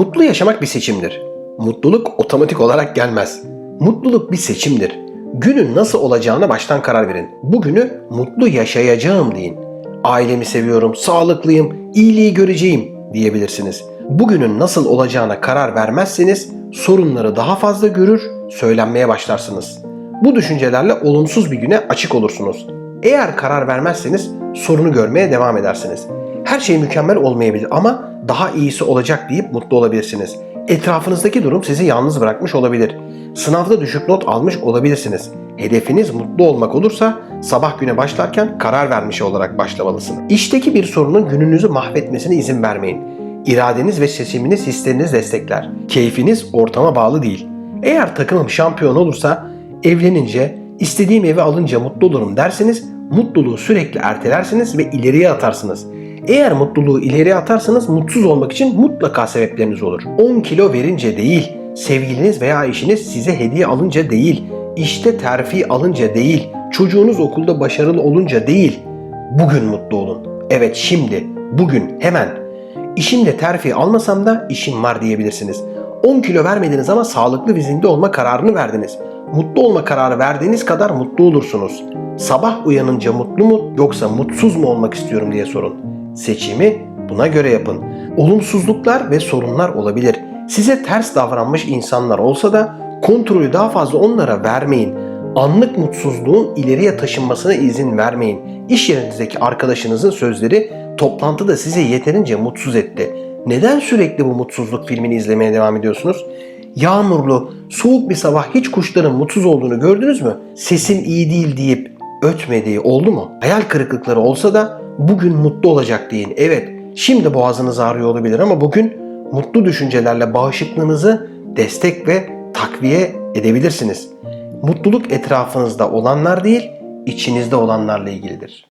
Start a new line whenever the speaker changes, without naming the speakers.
Mutlu yaşamak bir seçimdir. Mutluluk otomatik olarak gelmez. Mutluluk bir seçimdir. Günün nasıl olacağına baştan karar verin. Bugünü mutlu yaşayacağım deyin. Ailemi seviyorum, sağlıklıyım, iyiliği göreceğim diyebilirsiniz. Bugünün nasıl olacağına karar vermezseniz sorunları daha fazla görür, söylenmeye başlarsınız. Bu düşüncelerle olumsuz bir güne açık olursunuz. Eğer karar vermezseniz sorunu görmeye devam edersiniz. Her şey mükemmel olmayabilir ama daha iyisi olacak deyip mutlu olabilirsiniz. Etrafınızdaki durum sizi yalnız bırakmış olabilir. Sınavda düşük not almış olabilirsiniz. Hedefiniz mutlu olmak olursa sabah güne başlarken karar vermiş olarak başlamalısınız. İşteki bir sorunun gününüzü mahvetmesine izin vermeyin. İradeniz ve seçiminiz hisleriniz destekler. Keyfiniz ortama bağlı değil. Eğer takımım şampiyon olursa evlenince, istediğim evi alınca mutlu olurum derseniz mutluluğu sürekli ertelersiniz ve ileriye atarsınız. Eğer mutluluğu ileriye atarsanız mutsuz olmak için mutlaka sebepleriniz olur. 10 kilo verince değil, sevgiliniz veya eşiniz size hediye alınca değil, işte terfi alınca değil, çocuğunuz okulda başarılı olunca değil, bugün mutlu olun. Evet şimdi, bugün, hemen. İşimde terfi almasam da işim var diyebilirsiniz. 10 kilo vermediniz ama sağlıklı ve zinde olma kararını verdiniz. Mutlu olma kararı verdiğiniz kadar mutlu olursunuz. Sabah uyanınca mutlu mu yoksa mutsuz mu olmak istiyorum diye sorun. Seçimi buna göre yapın. Olumsuzluklar ve sorunlar olabilir. Size ters davranmış insanlar olsa da kontrolü daha fazla onlara vermeyin. Anlık mutsuzluğun ileriye taşınmasına izin vermeyin. İş yerinizdeki arkadaşınızın sözleri toplantıda sizi yeterince mutsuz etti. Neden sürekli bu mutsuzluk filmini izlemeye devam ediyorsunuz? Yağmurlu, soğuk bir sabah hiç kuşların mutsuz olduğunu gördünüz mü? Sesin iyi değil deyip ötmediği oldu mu? Hayal kırıklıkları olsa da bugün mutlu olacak deyin. Evet, şimdi boğazınız ağrıyor olabilir ama bugün mutlu düşüncelerle bağışıklığınızı destek ve takviye edebilirsiniz. Mutluluk etrafınızda olanlar değil, içinizde olanlarla ilgilidir.